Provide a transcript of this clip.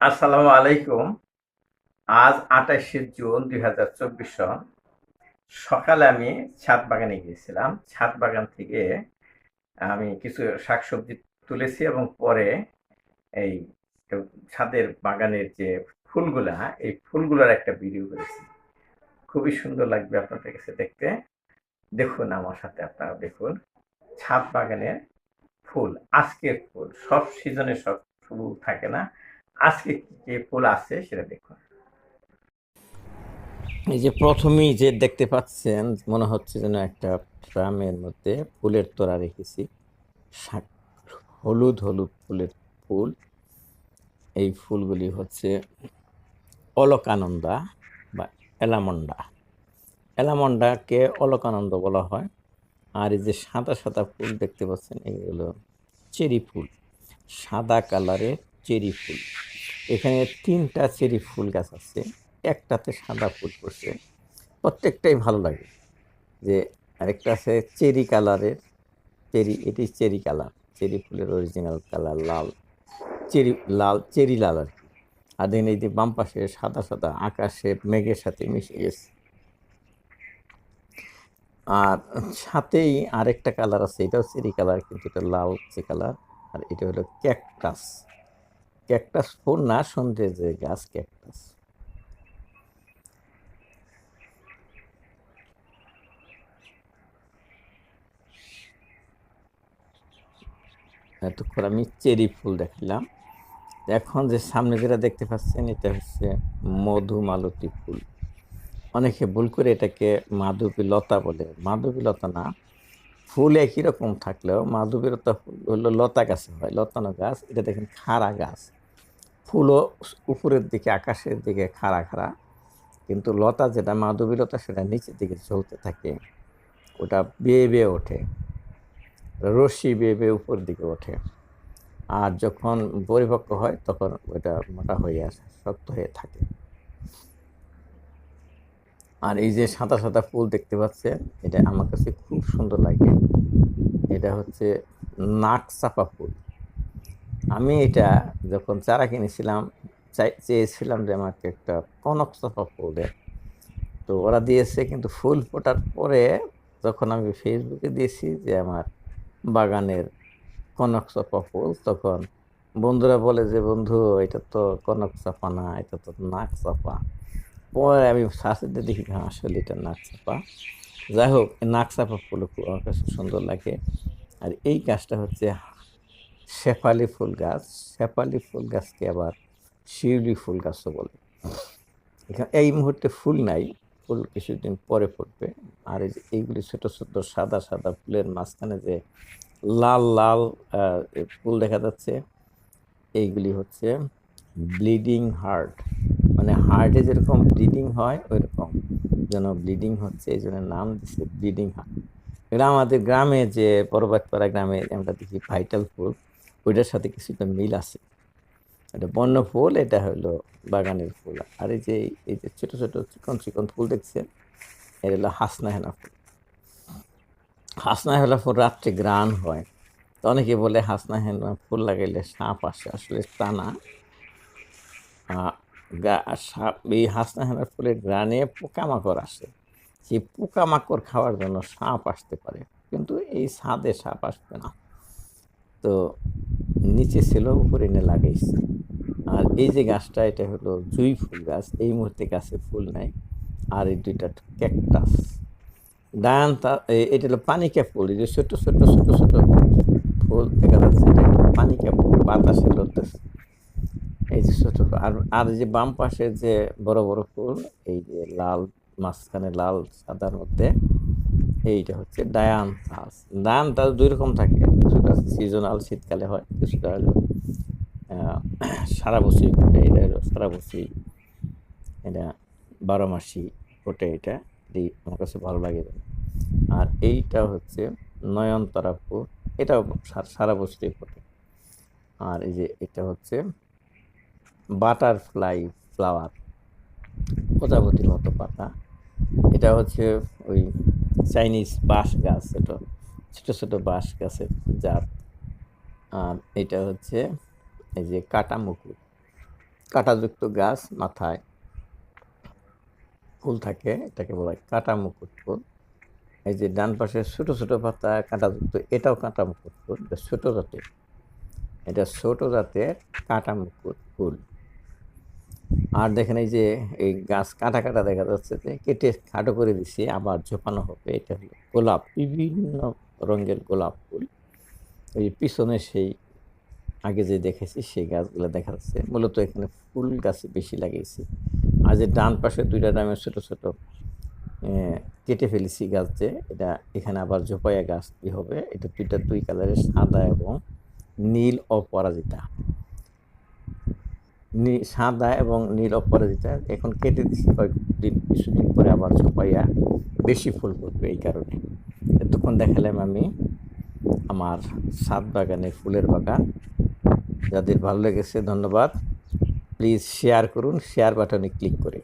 আসসালামু আলাইকুম। আজ আঠাশে জুন দুই হাজার চব্বিশ সন। সকালে আমি ছাদ বাগানে গিয়েছিলাম। ছাদ বাগান থেকে আমি কিছু শাকসবজি তুলেছি এবং পরে এই ছাদের বাগানের যে ফুলগুলা, এই ফুলগুলোর একটা ভিডিও করেছি। খুবই সুন্দর লাগবে আপনাদের কাছে দেখতে। দেখুন আমার সাথে আপনারা দেখুন। ছাদ বাগানের ফুল, আজকের ফুল, সব সিজনে সব ফুল থাকে না। আজকে কি ফুল আছে সেটা দেখুন। এই যে প্রথমেই যে দেখতে পাচ্ছেন, মনে হচ্ছে যেন একটা ড্রামের মধ্যে ফুলের তোড়া রেখেছি। হলুদ হলুদ ফুলের ফুল। এই ফুলগুলি হচ্ছে অলকানন্দা বা এলামন্ডা। এলামন্ডাকে অলকানন্দ বলা হয়। আর এই যে সাদা সাদা ফুল দেখতে পাচ্ছেন এগুলো চেরি ফুল। সাদা কালারের চেরি ফুল। এখানে তিনটা চেরি ফুল গাছ আছে, একটাতে সাদা ফুল পড়ছে। প্রত্যেকটাই ভালো লাগে। যে আরেকটা আছে চেরি কালারের, চেরি, এটি চেরি কালার। চেরি ফুলের অরিজিনাল কালার লাল। চেরি লাল চেরি লাল আর কি। আর দেখেন এই যে বাম পাশে সাদা সাদা আকাশে মেঘের সাথে মিশে গেছে। আর সাথেই আরেকটা কালার আছে, এটাও চেরি কালার, কিন্তু এটা লাল যে কালার, আর এটা হলো ক্যাকটাস। ক্যাকটাস ফুল না সন্ধ্যে যে গাছ ক্যাকটাস। এতক্ষণ আমি চেরি ফুল দেখালাম। এখন যে সামনে যেটা দেখতে পাচ্ছেন, এটা হচ্ছে মধুমালতী ফুল। অনেকে ভুল করে এটাকে মাধবী লতা বলে। মাধবী লতা না ফুল একই রকম থাকলেও মাধবী লতা ফুল হলো লতা গাছে হয়, লতানো গাছ। এটা দেখেন খাড়া গাছ। ফুলও উপরের দিকে, আকাশের দিকে খাড়া খাড়া। কিন্তু লতা যেটা, মাধবী লতা সেটা নিচের দিকে চলতে থাকে। ওটা বেয়ে বেয়ে ওঠে। রশ্মি বেয়ে বেয়ে উপর দিকে ওঠে। আর যখন পরিপক্ক হয়, তখন ওটা মোটা হয়ে আসে, শক্ত হয়ে থাকে। আর এই যে সাদা সাদা ফুল দেখতে পাচ্ছেন এটা আমার কাছে খুব সুন্দর লাগে। এটা হচ্ছে নাক চাপা ফুল। আমি এটা যখন চারা কিনেছিলাম, চাই, চেয়েছিলাম যে আমাকে একটা কনক চাপা ফুল দেয়। তো ওরা দিয়েছে, কিন্তু ফুল ফোটার পরে যখন আমি ফেসবুকে দিয়েছি যে আমার বাগানের কনক চাপা ফুল, তখন বন্ধুরা বলে যে, বন্ধু, এটা তো কনক চাপা না, এটা তো নাক চাপা। পরে আমি সার্চে দেখি হ্যাঁ আসলে এটা নাক চাপা যাই হোক নাক চাপা ফুল আমার কাছে সুন্দর লাগে। আর এই গাছটা হচ্ছে শেফালি ফুল গাছ। শেফালি ফুল গাছকে আবার শিউলি ফুল গাছও বলে। এখানে এই মুহূর্তে ফুল নাই, ফুল কিছুদিন পরে ফুটবে। আর এই এইগুলি ছোটো ছোটো, সাদা সাদা ফুলের মাঝখানে যে লাল লাল ফুল দেখা যাচ্ছে, এইগুলি হচ্ছে ব্লিডিং হার্ট। মানে হার্টে যেরকম ব্লিডিং হয় ওই রকম যেন ব্লিডিং হচ্ছে, এই জন্য নাম দিচ্ছে ব্লিডিং হার্ট এটা আমাদের গ্রামে যে পর্বতপাড়া গ্রামে আমরা দেখি ভাইটাল ফুল, ওইটার সাথে কিছুটা মিল আছে। এটা বন্য ফুল, এটা হলো বাগানের ফুল। আর এই যে এই যে ছোটো ছোটো চিকন চিকন ফুল দেখছেন এটা হলো হাসনা হেনা ফুল। হাসনা হেনা ফুল রাত্রে গ্রান হয়। তো অনেকে বলে হাসনা হেনা ফুল লাগাইলে সাপ আসে, আসলে তা না। এই হাসনা হেনা ফুলের গ্রানে পোকামাকড় আসে। সেই পোকামাকড় খাওয়ার জন্য সাপ আসতে পারে, কিন্তু এই ছাদে সাপ আসবে না। তো নিচে ছিল, উপরে এনে লাগাইছে। আর এই যে গাছটা, এটা হলো জুই ফুল গাছ। এই মুহূর্তে গাছে ফুল নাই। আর এই দুইটা ক্যাকটাস। ডায়ান্তা এটা হলো পানিকা ফুল। এই যে ছোটো ছোটো ছোটো ছোটো ফুল দেখা যাচ্ছে। এটা পানিকা ফুল বাতাসে লড়তেছে। এই যে ছোট আর আর যে বাম পাশে যে বড় বড় ফুল, এই যে লাল, মাঝখানে লাল, সাদার মধ্যে, এইটা হচ্ছে ডায়ান তাস ডায়ান তাস দুই রকম থাকে। কিছুটা সিজনাল শীতকালে হয় কিছুটা হলো সারা বছরই ফোটে এটা হলো সারা বছরই। এটা বারো মাসি ফোটে এটা, এটি আমার কাছে ভালো লাগে। আর এইটা হচ্ছে নয়নতারা ফুল, এটাও সারা বছরই ফোটে। আর এই যে এটা হচ্ছে বাটারফ্লাই ফ্লাওয়ার, প্রজাপতির মতো পাতা। এটা হচ্ছে ওই চাইনিজ বাঁশ গাছ, ছোটো ছোটো ছোটো বাঁশ গাছের জাত। আর এটা হচ্ছে এই যে কাটা মুকুর কাঁটাযুক্ত গাছ মাথায় ফুল থাকে, এটাকে বলা হয় কাঁটা মুকুট ফুল। এই যে ডান পাশে ছোটো ছোটো পাতা কাঁটাযুক্ত, এটাও কাঁটা মুকুট ফুল, এটা ছোট জাতের। এটা ছোটো জাতের কাঁটা মুকুট ফুল। আর দেখেন এই যে, এই গাছ কাটা কাটা দেখা যাচ্ছে যে, কেটে খাটো করে দিছি, আবার ঝোপানো হবে। এটা হলো গোলাপ, বিভিন্ন রঙের গোলাপ ফুল। ওই পিছনে সেই, আগে যে দেখেছি সেই গাছগুলো দেখা যাচ্ছে। মূলত এখানে ফুল গাছ বেশি লাগিয়েছি। আর যে ডান পাশে দুইটা ডামের ছোটো ছোটো কেটে ফেলেছি গাছ যে, এটা এখানে আবার জোপায়া গাছ কি হবে? এটা দুইটা দুই কালারের সাদা এবং নীল অপরাজিতা। সাদা এবং নীল অপরাজিতা। এখন কেটে দিচ্ছি কয়েকদিন, কিছুদিন পরে আবার ছপাইয়া বেশি ফুল করবে এই কারণে। এতক্ষণ দেখালাম আমি আমার সাত বাগানে ফুলের বাগান। যাদের ভালো লেগেছে, ধন্যবাদ। প্লিজ শেয়ার করুন, শেয়ার বাটনে ক্লিক করে।